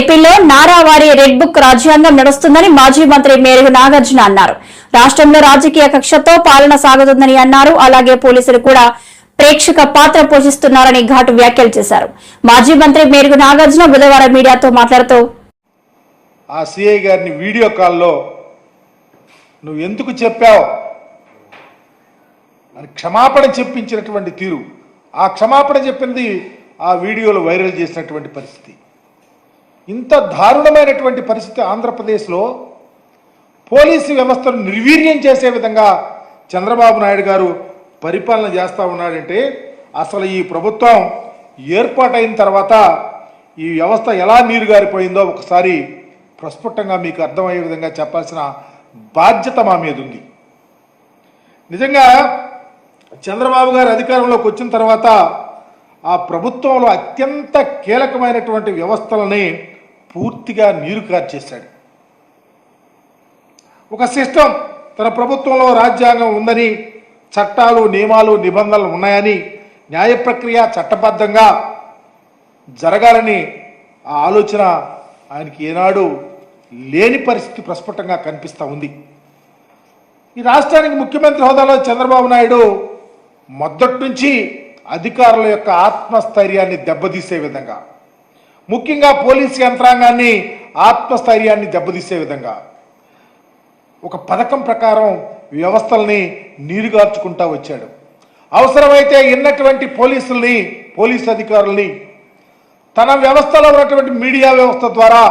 ఏపీలో నారావారి red book రాజ్యాంగం నడుస్తుందని మాజీ మంత్రి మేరుగు నాగార్జున అన్నారు. రాష్ట్రంలో రాజకీయ కక్షతో పాలన సాగుతుందని అన్నారు. అలాగే పోలీసులు కూడా ప్రేక్షక పాత్ర పోషిస్తున్నారని ఘాటు వ్యాఖ్యలు చేశారు. మాజీ మంత్రి మేరుగు నాగార్జున బుధవారం మీడియాతో మాట్లాడుతూ ఆ సిఐ గారిని వీడియో కాల్లో నువ్వు ఎందుకు చెప్పావు? అని క్షమాపణ చెప్పించినటువంటి తీరు. ఆ క్షమాపణ చెప్పింది ఆ వీడియోలో వైరల్ చేసినటువంటి పరిస్థితి. ఇంత దారుణమైనటువంటి పరిస్థితి ఆంధ్రప్రదేశ్లో పోలీసు వ్యవస్థను నిర్వీర్యం చేసే విధంగా చంద్రబాబు నాయుడు గారు పరిపాలన చేస్తూ ఉన్నాడంటే అసలు ఈ ప్రభుత్వం ఏర్పాటైన తర్వాత ఈ వ్యవస్థ ఎలా నీరుగారిపోయిందో ఒకసారి ప్రస్ఫుటంగా మీకు అర్థమయ్యే విధంగా చెప్పాల్సిన బాధ్యత మా మీద ఉంది. నిజంగా చంద్రబాబు గారు అధికారంలోకి వచ్చిన తర్వాత ఆ ప్రభుత్వంలో అత్యంత కీలకమైనటువంటి వ్యవస్థలని పూర్తిగా నీరు కార్చేశాడు ఒక సిస్టమ్ తన ప్రభుత్వంలో రాజ్యాంగం ఉందని చట్టాలు నియమాలు నిబంధనలు ఉన్నాయని న్యాయ ప్రక్రియ చట్టబద్ధంగా జరగాలని ఆ ఆలోచన ఆయనకి ఏనాడు లేని పరిస్థితి ప్రస్ఫుటంగా కనిపిస్తూ ఉంది. ఈ రాష్ట్రానికి ముఖ్యమంత్రి హోదాలో చంద్రబాబు నాయుడు మొదటి నుంచి అధికారుల యొక్క ఆత్మస్థైర్యాన్ని దెబ్బతీసే విధంగా ముఖ్యంగా పోలీస్ యంత్రాంగాన్ని ఆత్మస్థైర్యాన్ని దెబ్బతీసే విధంగా ఒక పథకం ప్రకారం వ్యవస్థల్ని నీరుగార్చుకుంటా వచ్చాడు. అవసరమైతే ఎన్నటువంటి పోలీసుల్ని పోలీస్ అధికారుల్ని తన వ్యవస్థలో ఉన్నటువంటి మీడియా వ్యవస్థ ద్వారా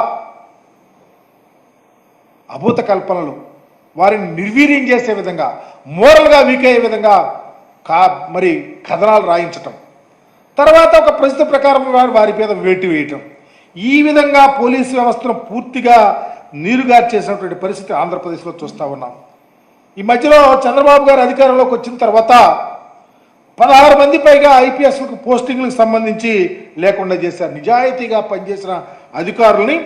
అభూత కల్పనలు వారిని నిర్వీర్యం చేసే విధంగా మోరల్గా వీక్ అయ్యే విధంగా కా మరి కథనాలు రాయించటం. తర్వాత ఒక ప్రసిద్ధ ప్రకారం వారి వారి మీద వేటి వేయటం ఈ విధంగా పోలీసు వ్యవస్థను పూర్తిగా నీరుగార్చేసినటువంటి పరిస్థితి ఆంధ్రప్రదేశ్లో చూస్తూ ఉన్నాం. ఈ మధ్యలో చంద్రబాబు గారు అధికారంలోకి వచ్చిన తర్వాత పదహారు మంది పైగా ఐపీఎస్లకు పోస్టింగ్లకు సంబంధించి లేకుండా చేశారు. నిజాయితీగా పనిచేసిన అధికారుల్ని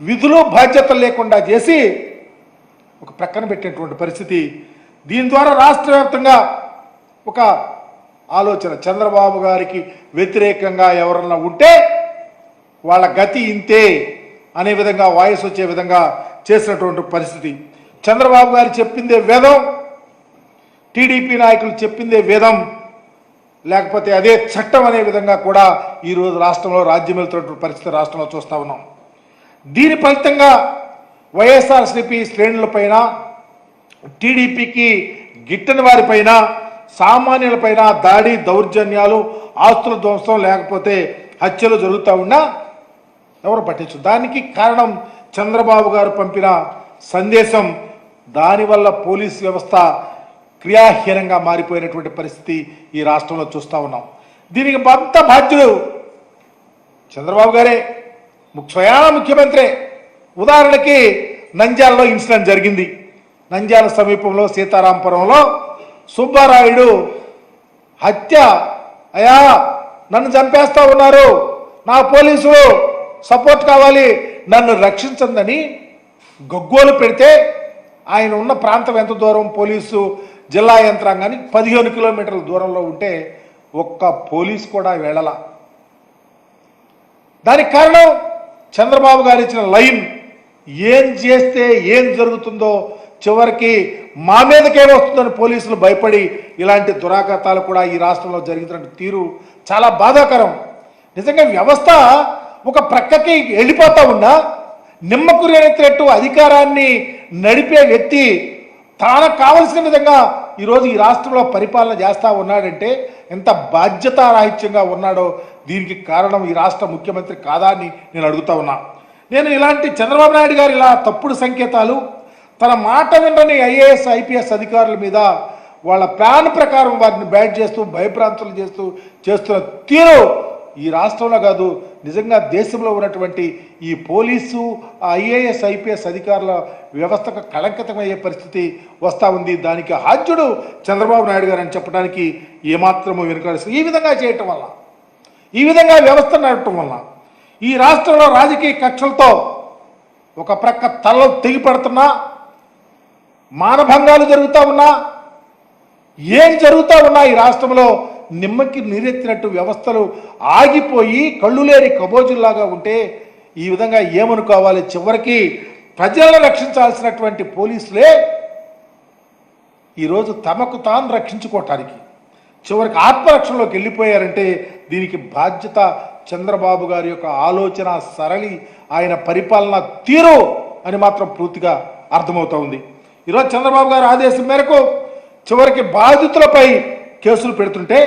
విధులు బాధ్యతలు లేకుండా చేసి ఒక ప్రక్కన పెట్టినటువంటి పరిస్థితి. దీని ద్వారా రాష్ట్ర వ్యాప్తంగా ఒక ఆలోచన చంద్రబాబు గారికి వ్యతిరేకంగా ఎవరన్నా ఉంటే వాళ్ళ గతి ఇంతే అనే విధంగా వాయిస్ వచ్చే విధంగా చేసినటువంటి పరిస్థితి. చంద్రబాబు గారు చెప్పిందే వేదం టీడీపీ నాయకులు చెప్పిందే వేదం లేకపోతే అదే చట్టం అనే విధంగా కూడా ఈరోజు రాష్ట్రంలో రాజ్యం వెళ్తున్నటువంటి పరిస్థితి రాష్ట్రంలో చూస్తూ ఉన్నాం. దీని ఫలితంగా వైఎస్ఆర్సీపీ శ్రేణులపైన టీడీపీకి గిట్టని వారిపైన సామాన్యులపైన దాడి దౌర్జన్యాలు ఆస్తుల ధ్వంసం లేకపోతే హత్యలు జరుగుతూ ఉన్నా ఎవరు పట్టించు? దానికి కారణం చంద్రబాబు గారు పంపిన సందేశం. దానివల్ల పోలీస్ వ్యవస్థ క్రియాహీనంగా మారిపోయినటువంటి పరిస్థితి ఈ రాష్ట్రంలో చూస్తూ ఉన్నాం. దీనికి అంత బాధ్యుడు చంద్రబాబు గారే. స్వయాన ముఖ్యమంత్రి. ఉదాహరణకి నంద్యాలలో ఇన్సిడెంట్ జరిగింది. నంద్యాల సమీపంలో సీతారాంపురంలో సుబ్బారాయుడు హత్య. అయా నన్ను చంపేస్తా ఉన్నారు. నా పోలీసులు సపోర్ట్ కావాలి. నన్ను రక్షించందని గగ్గోలు పెడితే ఆయన ఉన్న ప్రాంతం ఎంత దూరం? పోలీసు జిల్లా యంత్రాంగానికి పదిహేను కిలోమీటర్ల దూరంలో ఉంటే ఒక్క పోలీస్ కూడా వెళ్ళలా దానికి కారణం చంద్రబాబు గారు ఇచ్చిన లైన్. ఏం చేస్తే ఏం జరుగుతుందో చివరికి మా మీదకేమొస్తుందని పోలీసులు భయపడి ఇలాంటి దురాఘాతాలు కూడా ఈ రాష్ట్రంలో జరిగినటువంటి తీరు చాలా బాధాకరం. నిజంగా వ్యవస్థ ఒక ప్రక్కకి వెళ్ళిపోతా ఉన్నా నిమ్మకురేనెత్తినట్టు అధికారాన్ని నడిపే వ్యక్తి తాను కావలసిన విధంగా ఈరోజు ఈ రాష్ట్రంలో పరిపాలన చేస్తూ ఉన్నాడంటే ఎంత బాధ్యతారాహిత్యంగా ఉన్నాడో దీనికి కారణం ఈ రాష్ట్ర ముఖ్యమంత్రి కాదా అని నేను అడుగుతా ఉన్నా. నేను ఇలాంటి చంద్రబాబు నాయుడు గారు ఇలా తప్పుడు సంకేతాలు తన మాట వినని ఐఏఎస్ ఐపీఎస్ అధికారుల మీద వాళ్ళ ప్లాన్ ప్రకారం వారిని బ్యాట్ చేస్తూ భయభ్రాంతులు చేస్తూ చేస్తున్న తీరు ఈ రాష్ట్రంలో కాదు నిజంగా దేశంలో ఉన్నటువంటి ఈ పోలీసు ఐఏఎస్ ఐపీఎస్ అధికారుల వ్యవస్థకు కళంకితమయ్యే పరిస్థితి వస్తూ ఉంది. దానికి హాజ్యుడు చంద్రబాబు నాయుడు గారు అని చెప్పడానికి ఏమాత్రము వెనుకాల్సి ఈ విధంగా చేయటం వల్ల ఈ విధంగా వ్యవస్థ నడపటం వల్ల ఈ రాష్ట్రంలో రాజకీయ కక్షలతో ఒక ప్రక్క తలలు తెగిపడుతున్నా మానభంగాలు జరుగుతూ ఉన్నా ఏం జరుగుతూ ఉన్నా ఈ రాష్ట్రంలో నిమ్మకి నీరెత్తినట్టు వ్యవస్థలు ఆగిపోయి కళ్ళు లేని కబోజుల్లాగా ఉంటే ఈ విధంగా ఏమనుకోవాలి? చివరికి ప్రజలను రక్షించాల్సినటువంటి పోలీసులే ఈరోజు తమకు తాను రక్షించుకోవటానికి చివరికి ఆత్మరక్షణలోకి వెళ్ళిపోయారంటే దీనికి బాధ్యత చంద్రబాబు గారి యొక్క ఆలోచన సరళి ఆయన పరిపాలన తీరు అని మాత్రం పూర్తిగా అర్థమవుతా ఉంది. ఈరోజు చంద్రబాబు గారి ఆదేశం మేరకు చివరికి బాధితులపై కేసులు పెడుతుంటే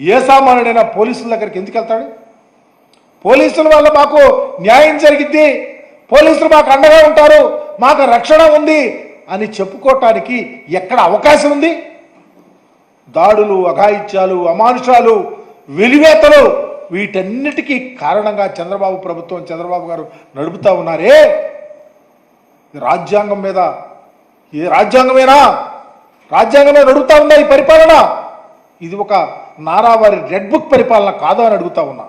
ఏ సామాన్యుడైనా పోలీసుల దగ్గరికి ఎందుకు వెళ్తాడు? పోలీసుల వల్ల మాకు న్యాయం జరిగింది పోలీసులు మాకు అండగా ఉంటారు. మాకు రక్షణ ఉంది అని చెప్పుకోవటానికి ఎక్కడ అవకాశం ఉంది? దాడులు అఘాయిత్యాలు అమానుషాలు వెలివేతలు వీటన్నిటికీ కారణంగా చంద్రబాబు ప్రభుత్వం చంద్రబాబు గారు నడుపుతా ఉన్నారే? రాజ్యాంగం మీద ఇది రాజ్యాంగమేనా? రాజ్యాంగమే నడుపుతా ఉందా ఈ పరిపాలన? ఇది ఒక నారావారి రెడ్ బుక్ పరిపాలన కాదు అని అడుగుతా ఉన్నా.